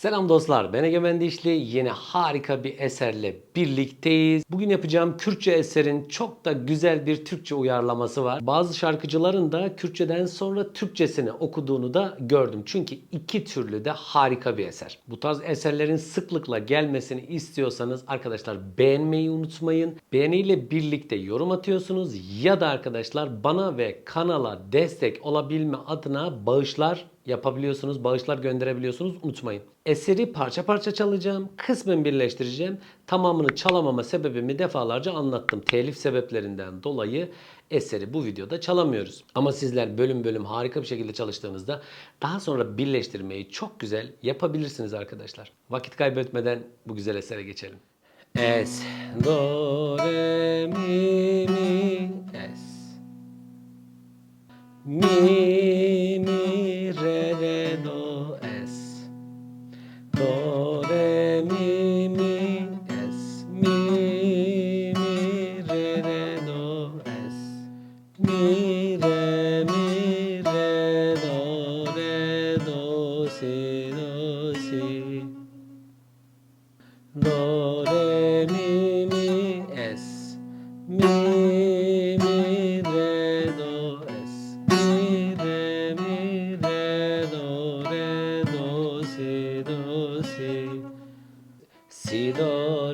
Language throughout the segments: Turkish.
Selam dostlar, ben Egemen Dişli. Yine harika bir eserle birlikteyiz. Bugün yapacağım Kürtçe eserin çok da güzel bir Türkçe uyarlaması var. Bazı şarkıcıların da Kürtçeden sonra Türkçesini okuduğunu da gördüm. Çünkü iki türlü de harika bir eser. Bu tarz eserlerin sıklıkla gelmesini istiyorsanız arkadaşlar beğenmeyi unutmayın. Beğeniyle birlikte yorum atıyorsunuz ya da arkadaşlar bana ve kanala destek olabilme adına bağışlar yapabiliyorsunuz, bağışlar gönderebiliyorsunuz. Unutmayın. Eseri parça parça çalacağım, kısmen birleştireceğim. Tamamını çalamama sebebimi defalarca anlattım. Telif sebeplerinden dolayı eseri bu videoda çalamıyoruz. Ama sizler bölüm bölüm harika bir şekilde çalıştığınızda daha sonra birleştirmeyi çok güzel yapabilirsiniz arkadaşlar. Vakit kaybetmeden bu güzel esere geçelim. Es, do, re, mi, mi, es. Mi,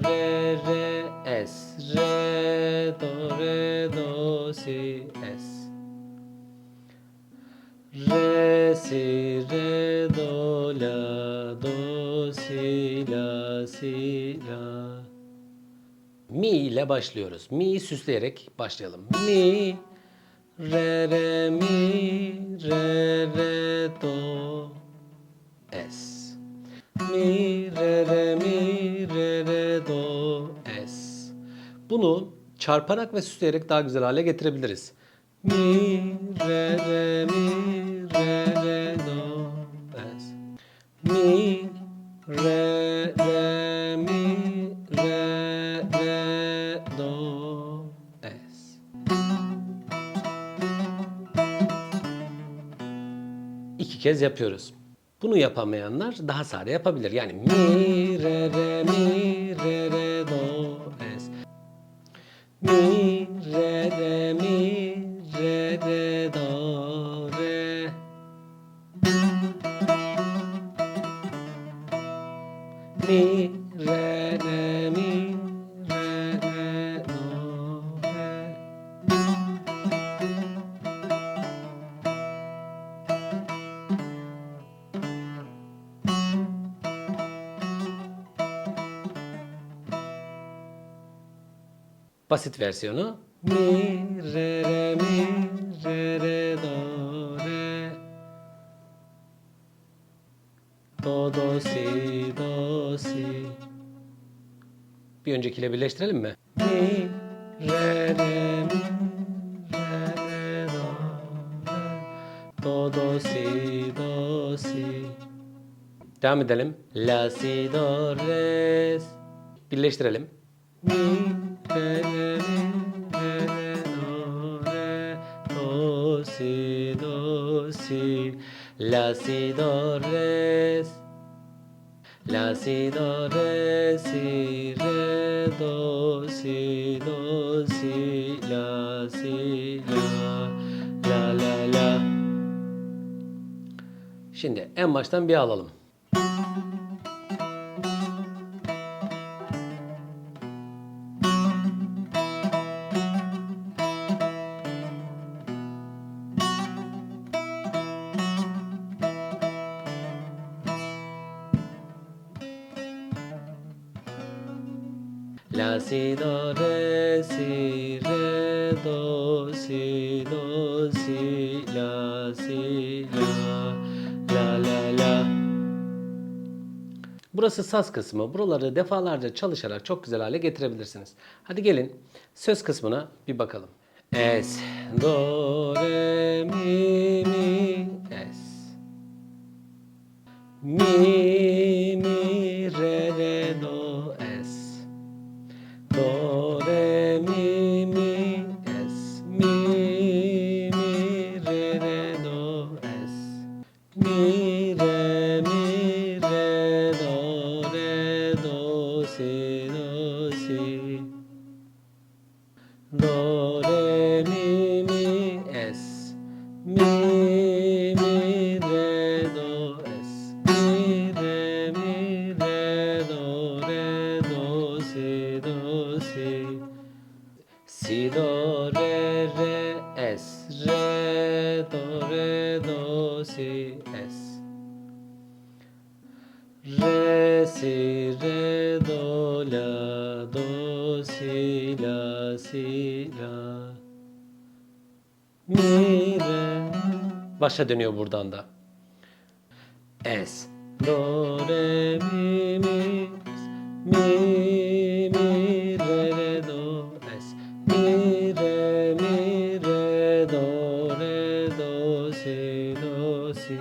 re, re, es. Re, do, re, do, si, es. Re, si, re, do, la, do, si, la, si, la. Mi ile başlıyoruz. Mi'yi süsleyerek başlayalım. Mi, re, re, mi, re, re, do, es. Mi, çarparak ve süsleyerek daha güzel hale getirebiliriz. Mi, re, re, mi, re, re, do, es. Mi, re, re, mi, re, re, do, es. İki kez yapıyoruz. Bunu yapamayanlar daha sade yapabilir. Yani mi, re, re, mi, re, re. Mi, re, re, mi, re, re, do, Basit versiyonu mi re re mi re re do re do do si do si Bir öncekiyle birleştirelim mi? Mi re re mi re re do re do do si do si Devam edelim. La si do re Birleştirelim. Mi, re, re, do, re, do, si, do, si, la, si, do, re, la, si, do, re, si, re, do, si, do, si, la, si, la, la, la, la. Şimdi en baştan bir alalım. La si do re si re do si do si la si la la la la Burası saz kısmı. Buraları defalarca çalışarak çok güzel hale getirebilirsiniz. Hadi gelin söz kısmına bir bakalım. Es, do, Do, re, mi, mi, es. Mi, mi, re, do, es. Mi, re, mi, re, do, re, do, si, do, si. Si, do, re, re, es. Re, do, re, do, si, es. Re, si, re, do, la, do si la si Başa dönüyor buradan da. Es. Do re mi mi mi mi re re do es. Mi re mi re do re do si do si.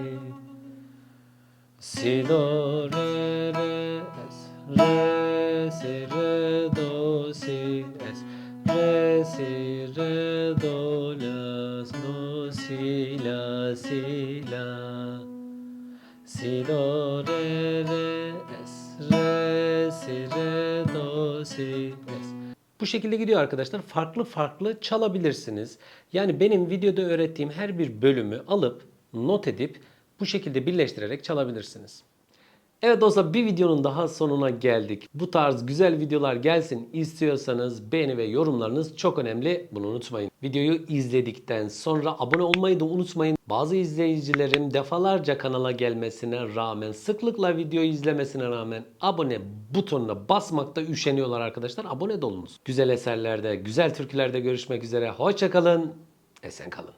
Si do re re es. Re si re si re do la do si la si la si do re re es re si re do si es bu şekilde gidiyor arkadaşlar. Farklı farklı çalabilirsiniz. Yani benim videoda öğrettiğim her bir bölümü alıp not edip bu şekilde birleştirerek çalabilirsiniz. Evet dostlar bir videonun daha sonuna geldik. Bu tarz güzel videolar gelsin istiyorsanız beğeni ve yorumlarınız çok önemli. Bunu unutmayın. Videoyu izledikten sonra abone olmayı da unutmayın. Bazı izleyicilerim defalarca kanala gelmesine rağmen, sıklıkla videoyu izlemesine rağmen abone butonuna basmakta üşeniyorlar arkadaşlar. Abone de olunuz. Güzel eserlerde, güzel türkülerde görüşmek üzere. Hoşçakalın, esen kalın.